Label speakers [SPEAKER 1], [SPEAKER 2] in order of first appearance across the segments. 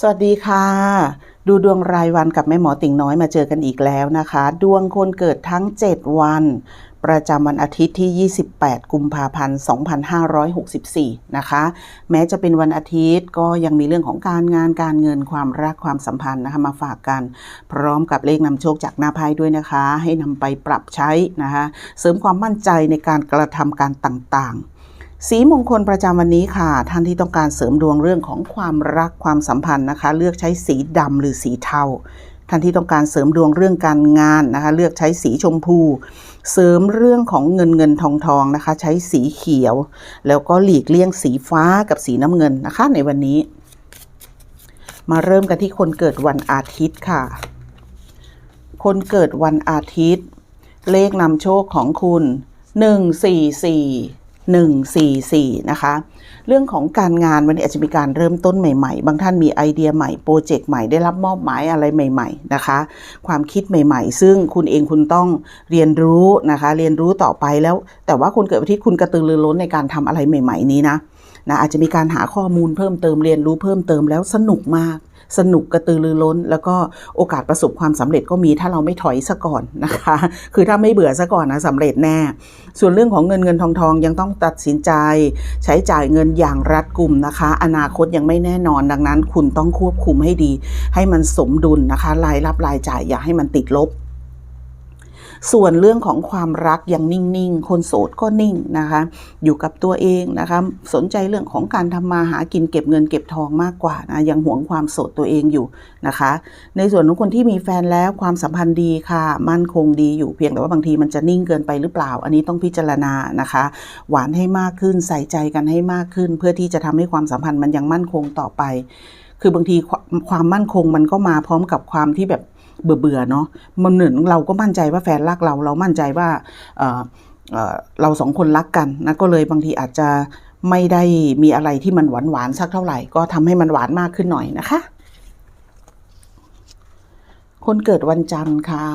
[SPEAKER 1] สวัสดีค่ะ ดูดวงรายวันกับแม่หมอติ่งน้อยมาเจอกันอีกแล้วนะคะ ดวงคนเกิดทั้ง 7 วัน ประจำวันอาทิตย์ที่ 28 กุมภาพันธ์ 2564 นะคะ แม้จะเป็นวันอาทิตย์ก็ยังมีเรื่องของการงานการเงินความรักความสัมพันธ์นะคะมาฝากกัน พร้อมกับเลขนำโชคจากหน้าไพ่ด้วยนะคะ ให้นำไปปรับใช้นะคะ เสริมความมั่นใจในการกระทำการต่างๆ สีมงคลประจำวันนี้ค่ะ ท่านที่ต้องการเสริมดวงเรื่องของความรักความสัมพันธ์นะคะ เลือกใช้สีดำหรือสีเทาท่านที่ต้องการเสริมดวงเรื่องการงานนะคะ เลือกใช้สีชมพู เสริมเรื่องของเงินเงินทองทองนะคะ ใช้สีเขียว แล้วก็หลีกเลี่ยงสีฟ้ากับสีน้ำเงินนะคะ ในวันนี้ มาเริ่มกันที่คนเกิดวันอาทิตย์ค่ะ คนเกิดวันอาทิตย์ เลขนำโชคของคุณ144 144 นะคะ เรื่องของการงานวันนี้อาจจะมีการเริ่มต้นใหม่ๆ บางท่านมีไอเดียใหม่โปรเจกต์ใหม่ได้รับมอบหมายอะไรใหม่ ๆ นะคะ ความคิดใหม่ ๆ ซึ่งคุณเองคุณต้องเรียนรู้นะคะ เรียนรู้ต่อไปแล้ว แต่ว่าคนเกิดวันที่คุณกระตือรือร้นในการทำอะไรใหม่ ๆ นี้นะ นะอาจจะมีการหาข้อมูลเพิ่มเติมเรียนรู้เพิ่มเติมแล้วสนุกมาก สนุกกระตือรือร้น แล้วก็โอกาสประสบความสำเร็จก็มีถ้าเราไม่ถอยซะก่อนนะคะ คือถ้าไม่เบื่อซะก่อนนะสำเร็จแน่ ส่วนเรื่องของเงินเงินทองทองยังต้องตัดสินใจ ใช้จ่ายเงินอย่างรัดกุมนะคะ อนาคตยังไม่แน่นอนดังนั้น คุณต้องควบคุมให้ดี ให้มันสมดุลนะคะ รายรับรายจ่ายอย่าให้มันติดลบ ส่วนเรื่องของความรักยังนิ่ง ๆ คนโสดก็นิ่งนะคะ อยู่กับตัวเองนะคะ สนใจเรื่องของการทำมาหากินเก็บเงินเก็บทองมากกว่านะยังหวงความโสดตัวเองอยู่นะคะ ในส่วนของคนที่มีแฟนแล้วความสัมพันธ์ดีค่ะ มั่นคงดีอยู่เพียงแต่ว่าบางทีมันจะนิ่งเกินไปหรือเปล่า อันนี้ต้องพิจารณานะคะ หวานให้มากขึ้นใส่ใจกันให้มากขึ้น เพื่อที่จะทำให้ความสัมพันธ์มันยังมั่นคงต่อไป คือบางทีความมั่นคงมันก็มาพร้อมกับความที่แบบ เบื่อเบื่อๆเนาะมันเหมือนเราก็มั่นใจว่าแฟนรักเราเรามั่นใจว่าเเเราสองคนรักกันนะก็เลยบางทีอาจจะไม่ได้มีอะไรที่มันหวานหวานๆสักเท่าไหร่ ก็ทำให้มันหวานมากขึ้นหน่อยนะคะ คนเกิดวันจันทร์ค่ะ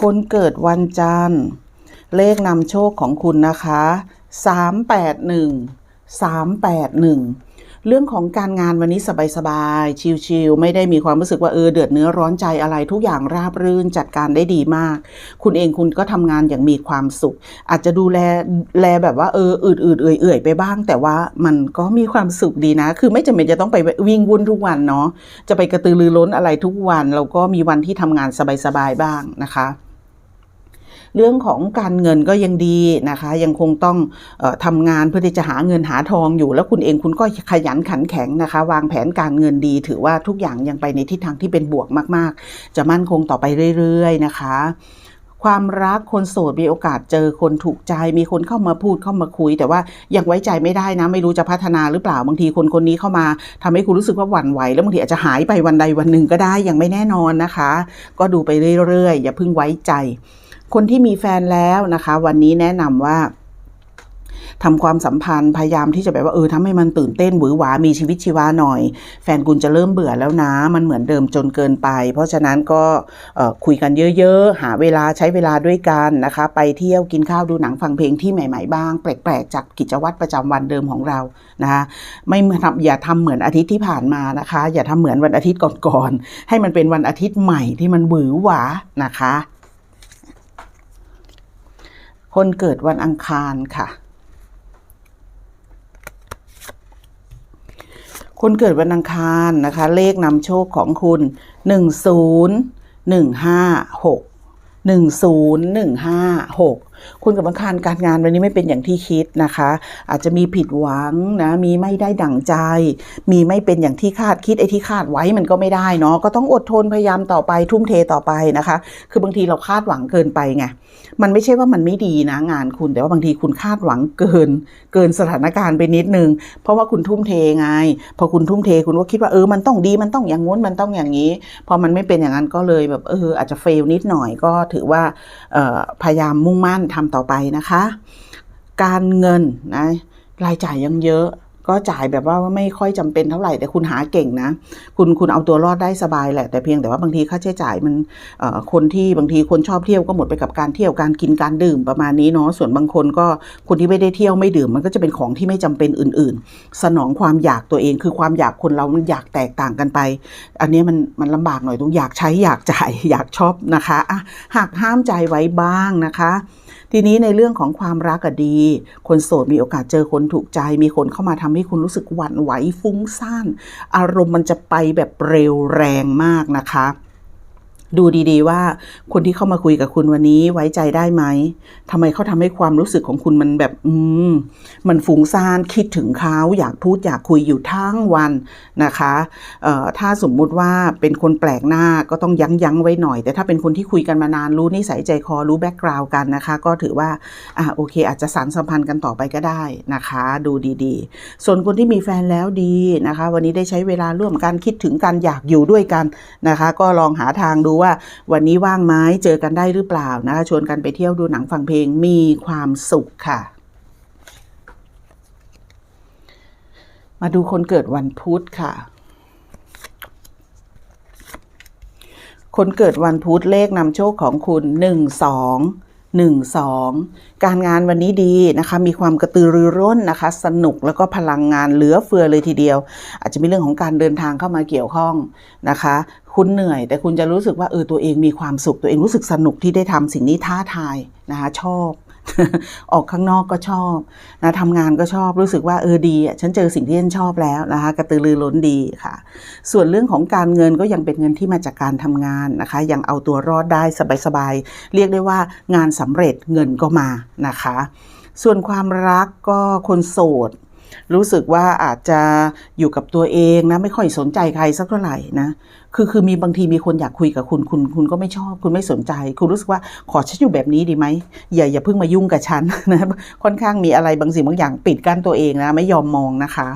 [SPEAKER 1] คนเกิดวันจันทร์ เลขนำโชคของคุณนะคะ 381 381 เรื่องของการงานวันนี้สบายๆ ชิลๆ ไม่ได้มีความรู้สึกว่าเออเดือดเนื้อร้อนใจอะไรทุกอย่างราบรื่นจัดการได้ดีมาก คุณเองคุณก็ทำงานอย่างมีความสุข อาจจะดูแลแลแบบว่าเอออืดๆเอื่อยๆไปบ้าง แต่ว่ามันก็มีความสุขดีนะ คือไม่จำเป็นจะต้องไปวิ่งวุ่นทุกวันเนาะจะไปกระตือรือร้นอะไรทุกวัน เราก็มีวันที่ทำงานสบายๆบ้างนะคะ เรื่องของการเงินก็ยังดีนะคะ ยังคงต้องออทำงานเพื่อที่จะหาเงินหาทองอยู่ แล้วคุณเองคุณก็ขยันขันแข็งนะคะ วางแผนการเงินดี ถือว่าทุกอย่างยังไปในทิศทางที่เป็นบวกมาก ๆ จะมั่นคงต่อไปเรื่อย ๆ นะคะความรักคนโสดมีโอกาสเจอคนถูกใจ มีคนเข้ามาพูดเข้ามาคุย แต่ว่ายังไว้ใจไม่ได้นะ ไม่รู้จะพัฒนาหรือเปล่าบางทีคนคนนี้เข้ามาทำให้คุณรู้สึกว่าหวั่นไหว แล้วบางทีอาจจะหายไปวันใดวันหนึ่งก็ได้ยังไม่แน่นอนนะคะ ก็ดูไปเรื่อยๆ อย่าเพิ่งไว้ใจ คนที่มีแฟนแล้วนะคะ วันนี้แนะนำว่าทำความสัมพันธ์พยายามที่จะแบบว่าเออทำให้มันตื่นเต้นหวือหวา มีชีวิตชีวาหน่อย แฟนคุณจะเริ่มเบื่อแล้วนะ มันเหมือนเดิมจนเกินไป เพราะฉะนั้นก็คุยกันเยอะๆ หาเวลาใช้เวลาด้วยกันนะคะ ไปเที่ยวกินข้าวดูหนังฟังเพลงที่ใหม่ๆบ้าง แปลกๆ จากกิจวัตรประจำวันเดิมของเรานะคะไม่ทำอย่าทำเหมือนอาทิตย์ที่ผ่านมานะคะ อย่าทำเหมือนวันอาทิตย์ก่อนๆให้มันเป็นวันอาทิตย์ใหม่ที่มันหวือหวานะคะ คนเกิดวันอังคารค่ะ คนเกิดวันอังคารนะคะ เลขนำโชคของคุณ 1 0 1 5 6 1 0 1 5 6คุณกับอังคารการงานวันนี้ไม่เป็นอย่างที่คิดนะคะ อาจจะมีผิดหวังนะมีไม่ได้ดั่งใจ มีไม่เป็นอย่างที่คาดคิดไอ้ที่คาดไว้มันก็ไม่ได้เนาะก็ต้องอดทนพยายามต่อไปทุ่มเทต่อไปนะคะ คือบางทีเราคาดหวังเกินไปไงมันไม่ใช่ว่ามันไม่ดีนะงานคุณแต่ว่าบางทีคุณคาดหวังเกิน เกินสถานการณ์ไปนิดนึง เพราะว่าคุณทุ่มเทไง พอคุณทุ่มเทคุณก็คิดว่าเออมันต้องดีมันต้องอย่างงู้นมันต้องอย่างนี้ พอมันไม่เป็นอย่างนั้นก็เลยแบบเอออาจจะเฟลนิดหน่อยก็ถือว่าออพยายามมุ่งมั่นทำต่อไปนะคะ การเงินนะรายจ่ายยังเยอะ ก็จ่ายแบบว่าไม่ค่อยจำเป็นเท่าไหร่แต่คุณหาเก่งนะ คุณคุณเอาตัวรอดได้สบายแหละ แต่เพียงแต่ว่าบางทีค่าใช้จ่ายมันคนที่บางทีคนชอบเที่ยวก็หมดไปกับการเที่ยวการกินการดื่มประมาณนี้เนาะส่วนบางคนก็คนที่ไม่ได้เที่ยวไม่ดื่ม มันก็จะเป็นของที่ไม่จำเป็นอื่น ๆ สนองความอยากตัวเองคือความอยากคนเรามันอยากแตกต่างกันไป อันนี้มันมันลำบากหน่อยตรงอยากใช้อยากจ่ายอยากชอบนะคะอะหากห้ามใจไว้บ้างนะคะ ทีนี้ในเรื่องของความรักอะดี คนโสดมีโอกาสเจอคนถูกใจ มีคนเข้ามาทำให้คุณรู้สึกหวั่นไหวฟุ้งซ่าน อารมณ์มันจะไปแบบเร็วแรงมากนะคะ ดูดีๆว่าคนที่เข้ามาคุยกับคุณวันนี้ไว้ใจได้ไหมทำไมเขาทำให้ความรู้สึกของคุณมันแบบ อืม มันฟุ้งซ่านคิดถึงเขาอยากพูดอยากคุยอยู่ทั้งวันนะคะเอ่อถ้าสมมุติว่าเป็นคนแปลกหน้าก็ต้องยั้งยั้งไว้หน่อย แต่ถ้าเป็นคนที่คุยกันมานานรู้นิสัยใจคอรู้แบ็กกราวด์กันนะคะ ก็ถือว่าอะโอเค อาจจะสานสัมพันธ์กันต่อไปก็ได้นะคะ ดูดีๆ ส่วนคนที่มีแฟนแล้วดีนะคะ วันนี้ได้ใช้เวลาร่วมกันคิดถึงกันอยากอยู่ด้วยกันนะคะ ก็ลองหาทางดูว่าวันนี้ว่างไหมเจอกันได้หรือเปล่านะคะชวนกันไปเที่ยวดูหนังฟังเพลงมีความสุขค่ะ มาดูคนเกิดวันพุธค่ะคนเกิดวันพุธเลขนำโชคของคุณ 1 2 1 2 การงานวันนี้ดีนะคะ มีความกระตือรือร้นนะคะ สนุกแล้วก็พลังงานเหลือเฟือเลยทีเดียว อาจจะมีเรื่องของการเดินทางเข้ามาเกี่ยวข้องนะคะ คุณเหนื่อย แต่คุณจะรู้สึกว่าเออตัวเองมีความสุขตัวเองรู้สึกสนุกที่ได้ทำสิ่งนี้ท้าทายนะคะชอบ ออกข้างนอกก็ชอบนะทำงานก็ชอบรู้สึกว่าเออดีอะฉันเจอสิ่งที่ฉันชอบแล้วนะคะกระตือรือร้นดีค่ะ ส่วนเรื่องของการเงินก็ยังเป็นเงินที่มาจากการทำงานนะคะ ยังเอาตัวรอดได้สบายๆเรียกได้ว่างานสำเร็จเงินก็มานะคะ ส่วนความรักก็คนโสดรู้สึกว่าอาจจะอยู่กับตัวเองนะไม่ค่อยสนใจใครสักเท่าไหร่นะ คือคือมีบางทีมีคนอยากคุยกับคุณคุณคุณก็ไม่ชอบคุณไม่สนใจ คุณรู้สึกว่าขอฉันอยู่แบบนี้ดีไหมอย่าอย่าเพิ่งมายุ่งกับฉันนะค่อนข้างมีอะไรบางสิ่งบางอย่างปิดกั้นตัวเองนะไม่ยอมมองนะคะ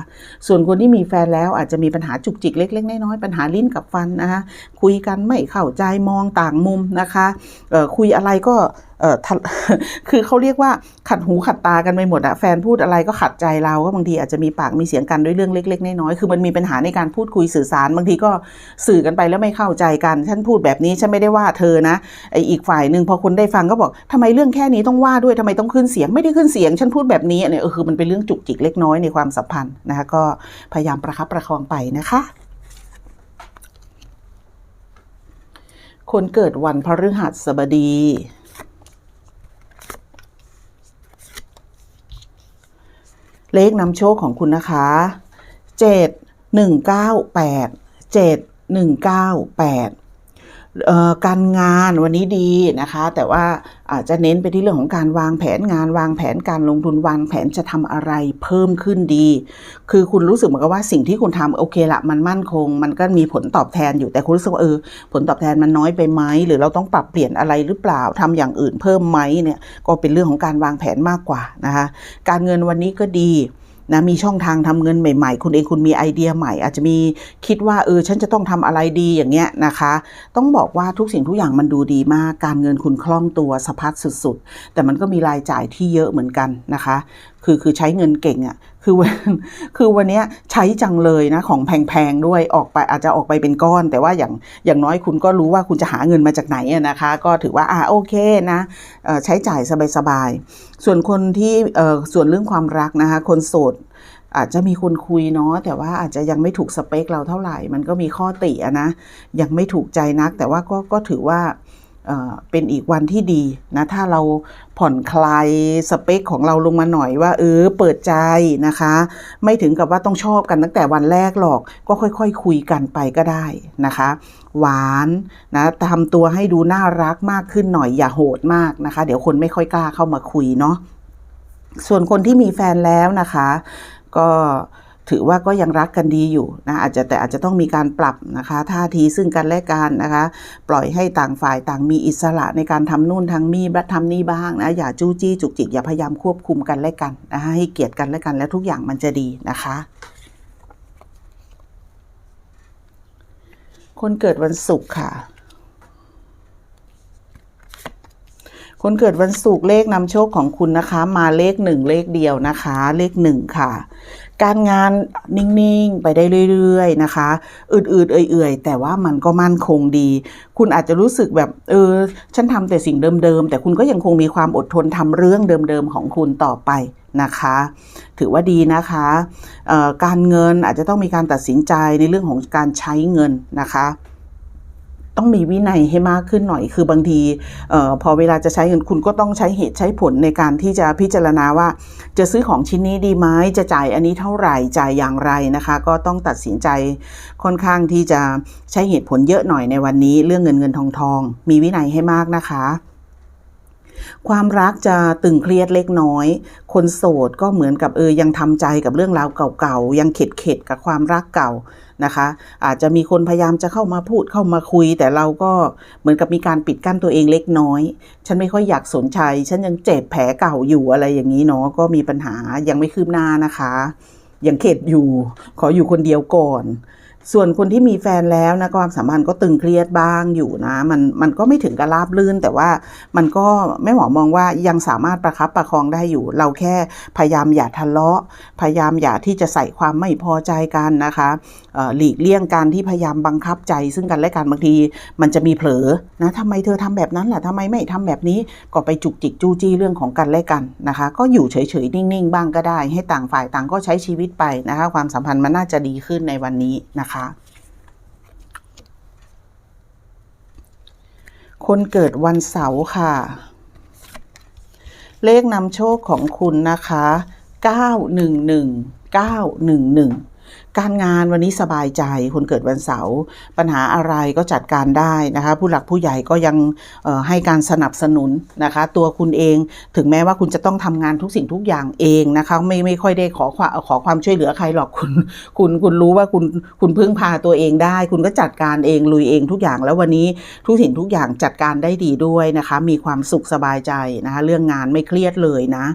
[SPEAKER 1] ส่วนคนที่มีแฟนแล้วอาจจะมีปัญหาจุกจิกเล็ก ๆ น้อยๆปัญหาลิ้นกับฟันนะคะคุยกันไม่เข้าใจมองต่างมุมนะคะคุยอะไรก็เออคือเขาเรียกว่าขัดหูขัดตากันไปหมดอะแฟนพูดอะไรก็ขัดใจเราก็บางทีอาจจะมีปากมีเสียงกันด้วยเรื่องเล็ก ๆ น้อยๆคือมันมีปัญหาในการพูดคุยสื่อสารบางทีก็สื่อกันไปแล้วไม่เข้าใจกัน ฉันพูดแบบนี้ฉันไม่ได้ว่าเธอนะไออีกฝ่ายหนึ่งพอคนได้ฟังก็บอกทำไมเรื่องแค่นี้ต้องว่าด้วยทำไมต้องขึ้นเสียงไม่ได้ขึ้นเสียง ฉันพูดแบบนี้เนี่ยเออคือมันเป็นเรื่องจุกจิกเล็กน้อยในความสัมพันธ์นะคะก็พยายามประคับประคองไปนะคะคนเกิดวันพฤหัสบดี เลขนำโชคของคุณนะคะเจ็ดหนึ่ งเก้าแปดเจ็ดหนึ่งเก้าแปดการงานวันนี้ดีนะคะ แต่ว่าอาจจะเน้นไปที่เรื่องของการวางแผนงานวางแผนการลงทุนวางแผนจะทำอะไรเพิ่มขึ้นดี คือคุณรู้สึกเหมือนกับว่าสิ่งที่คุณทำโอเคละมันมั่นคง มันก็มีผลตอบแทนอยู่แต่คุณรู้สึกว่าเออผลตอบแทนมันน้อยไปไหมหรือเราต้องปรับเปลี่ยนอะไรหรือเปล่าทำอย่างอื่นเพิ่มไหมเนี่ยก็เป็นเรื่องของการวางแผนมากกว่านะคะ การเงินวันนี้ก็ดี นะมีช่องทางทำเงินใหม่ๆ คุณเองคุณมีไอเดียใหม่ อาจจะมีคิดว่าเออฉันจะต้องทำอะไรดีอย่างเงี้ยนะคะ ต้องบอกว่าทุกสิ่งทุกอย่างมันดูดีมาก การเงินคุณคล่องตัวสะพัดสุดๆ แต่มันก็มีรายจ่ายที่เยอะเหมือนกันนะคะ คือคือใช้เงินเก่งอะ่ะคือวันคือวันนี้ใช้จังเลยนะของแพงๆด้วยออกไปอาจจะออกไปเป็นก้อน แต่ว่าอย่างอย่างน้อยคุณก็รู้ว่าคุณจะหาเงินมาจากไหนนะคะ ก็ถือว่าอ่าโอเคนะใช้จ่ายสบายๆส่วนคนที่ส่วนเรื่องความรักนะคะ คนโสด อาจจะมีคนคุยเนาะแต่ว่าอาจจะยังไม่ถูกสเปคเราเท่าไหร่ มันก็มีข้อติอะนะยังไม่ถูกใจนัก แต่ว่าก็ก็ถือว่าเป็นอีกวันที่ดีนะถ้าเราผ่อนคลายสเปคของเราลงมาหน่อยว่า เออเปิดใจนะคะ ไม่ถึงกับว่าต้องชอบกันตั้งแต่วันแรกหรอก ก็ค่อยๆคคุยกันไปก็ได้นะคะ หวานนะทำตัวให้ดูน่ารักมากขึ้นหน่อยอย่าโหดมากนะคะ เดี๋ยวคนไม่ค่อยกล้าเข้ามาคุยเนาะส่วนคนที่มีแฟนแล้วนะคะ ก็ถือว่าก็ยังรักกันดีอยู่นะอาจจะแต่อาจจะต้องมีการปรับนะคะท่าทีซึ่งกันและกันนะคะ ปล่อยให้ต่างฝ่ายต่างมีอิสระในการทำนู่นทำนี่บัทำนี่บ้างนะอย่าจู้จี้จุกจิกอย่าพยายามควบคุมกันและกันนะคะให้เกียรติกันและกันแล้วทุกอย่างมันจะดีนะคะ คนเกิดวันศุกร์ค่ะ คนเกิดวันศุกร์เลขนำโชคของคุณนะคะ มาเลขหนึ่งเลขเดียวนะคะ เลขหนึ่งค่ะ การงานนิ่งๆไปได้เรื่อยๆนะคะ อืดๆเอื่อยๆ แต่ว่ามันก็มั่นคงดี คุณอาจจะรู้สึกแบบเออฉันทำแต่สิ่งเดิมๆ แต่คุณก็ยังคงมีความอดทนทำเรื่องเดิมๆของคุณต่อไปนะคะ ถือว่าดีนะคะการเงินอาจจะต้องมีการตัดสินใจในเรื่องของการใช้เงินนะคะ ต้องมีวินัยให้มากขึ้นหน่อย คือบางทีออพอเวลาจะใช้เงินคุณก็ต้องใช้เหตุใช้ผลในการที่จะพิจารณาว่า จะซื้อของชิ้นนี้ดีไหมจะจ่ายอันนี้เท่าไหร่จ่ายอย่างไรนะคะ ก็ต้องตัดสินใจค่อนข้างที่จะใช้เหตุผลเยอะหน่อยในวันนี้ เรื่องเงินเงินทองทอง มีวินัยให้มากนะคะความรักจะตึงเครียดเล็กน้อย คนโสดก็เหมือนกับเออยังทำใจกับเรื่องราวเก่าๆ ยังเข็ดเข็ดกับความรักเก่า นะคะ อาจจะมีคนพยายามจะเข้ามาพูดเข้ามาคุย แต่เราก็เหมือนกับมีการปิดกั้นตัวเองเล็กน้อย ฉันไม่ค่อยอยากสนใจ ฉันยังเจ็บแผลเก่าอยู่อะไรอย่างนี้เนาะก็มีปัญหายังไม่คืบหน้านะคะยังเข็ดอยู่ขออยู่คนเดียวก่อน ส่วนคนที่มีแฟนแล้วนะความสัมพันธ์ก็ตึงเครียดบ้างอยู่นะ มันมันก็ไม่ถึงกับราบลื่น แต่ว่ามันก็แม่หมอมองว่ายังสามารถประคับประคองได้อยู่ เราแค่พยายามอย่าทะเลาะ พยายามอย่าที่จะใส่ความไม่พอใจกันนะคะหลีกเลี่ยงการที่พยายามบังคับใจ ซึ่งกันและกันบางทีมันจะมีเผลอนะทำไมเธอทำแบบนั้นล่ะทำไมไม่ทำแบบนี้ก็ไปจุกจิกจู้จี้เรื่องของกันและกันนะคะ ก็อยู่เฉยๆนิ่งๆ บ้างก็ได้ ให้ต่างฝ่ายต่างก็ใช้ชีวิตไปนะคะ ความสัมพันธ์มันน่าจะดีขึ้นในวันนี้นะคะคนเกิดวันเสาร์ค่ะ เลขนำโชคของคุณนะคะ 911 911การงานวันนี้สบายใจคนเกิดวันเสาร์ปัญหาอะไรก็จัดการได้นะคะ ผู้หลักผู้ใหญ่ก็ยังให้การสนับสนุนนะคะ ตัวคุณเองถึงแม้ว่าคุณจะต้องทำงานทุกสิ่งทุกอย่างเองนะคะไม่ไม่ค่อยได้ขอความขอความช่วยเหลือใครหรอกคุณคุณคุณรู้ว่าคุณคุณพึ่งพาตัวเองได้ คุณก็จัดการเองลุยเองทุกอย่างแล้ววันนี้ทุกสิ่งทุกอย่างจัดการได้ดีด้วยนะคะ มีความสุขสบายใจนะคะ เรื่องงานไม่เครียดเลยนะ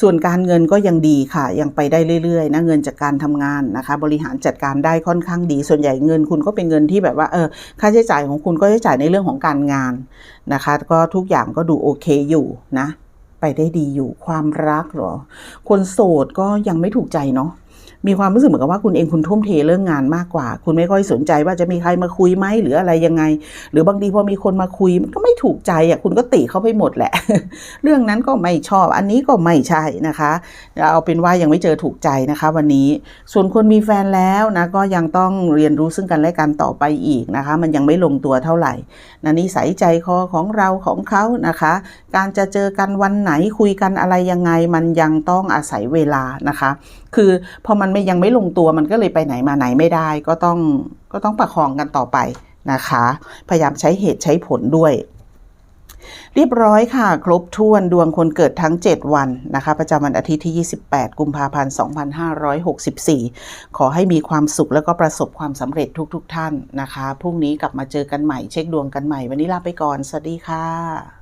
[SPEAKER 1] ส่วนการเงินก็ยังดีค่ะ ยังไปได้เรื่อยๆนะเงินจากการทำงานนะคะบริหารจัดการได้ค่อนข้างดี ส่วนใหญ่เงินคุณก็เป็นเงินที่แบบว่าเออค่าใช้จ่ายของคุณก็ใช้จ่ายในเรื่องของการงานนะคะ ก็ทุกอย่างก็ดูโอเคอยู่นะ ไปได้ดีอยู่ความรักหรอ คนโสดก็ยังไม่ถูกใจเนาะ มีความรู้สึกเหมือนกับว่าคุณเองคุณทุ่มเทเรื่องงานมากกว่า คุณไม่ค่อยสนใจว่าจะมีใครมาคุยไหมหรืออะไรยังไง หรือบางทีพอมีคนมาคุยมันก็ไม่ถูกใจอะคุณก็ติเขาไปหมดแหละ เรื่องนั้นก็ไม่ชอบ อันนี้ก็ไม่ใช่นะคะเอาเป็นว่ายังไม่เจอถูกใจนะคะ วันนี้ส่วนคนมีแฟนแล้วนะก็ยังต้องเรียนรู้ซึ่งกันและกันต่อไปอีกนะคะ มันยังไม่ลงตัวเท่าไหร่นะนิสัยใจคอของเราของเขานะคะ การจะเจอกันวันไหนคุยกันอะไรยังไงมันยังต้องอาศัยเวลานะคะ คือพอมันไม่ยังไม่ลงตัวมันก็เลยไปไหนมาไหนไม่ได้ ก็ต้องก็ต้องประคองกันต่อไปนะคะ พยายามใช้เหตุใช้ผลด้วย เรียบร้อยค่ะ ครบถ้วนดวงคนเกิดทั้ง 7 วันนะคะ ประจำวันอาทิตย์ที่ 28 กุมภาพันธ์ 2564 ขอให้มีความสุขแล้วก็ประสบความสำเร็จทุกๆทท่านนะคะ พรุ่งนี้กลับมาเจอกันใหม่เช็คดวงกันใหม่ วันนี้ลาไปก่อน สวัสดีค่ะ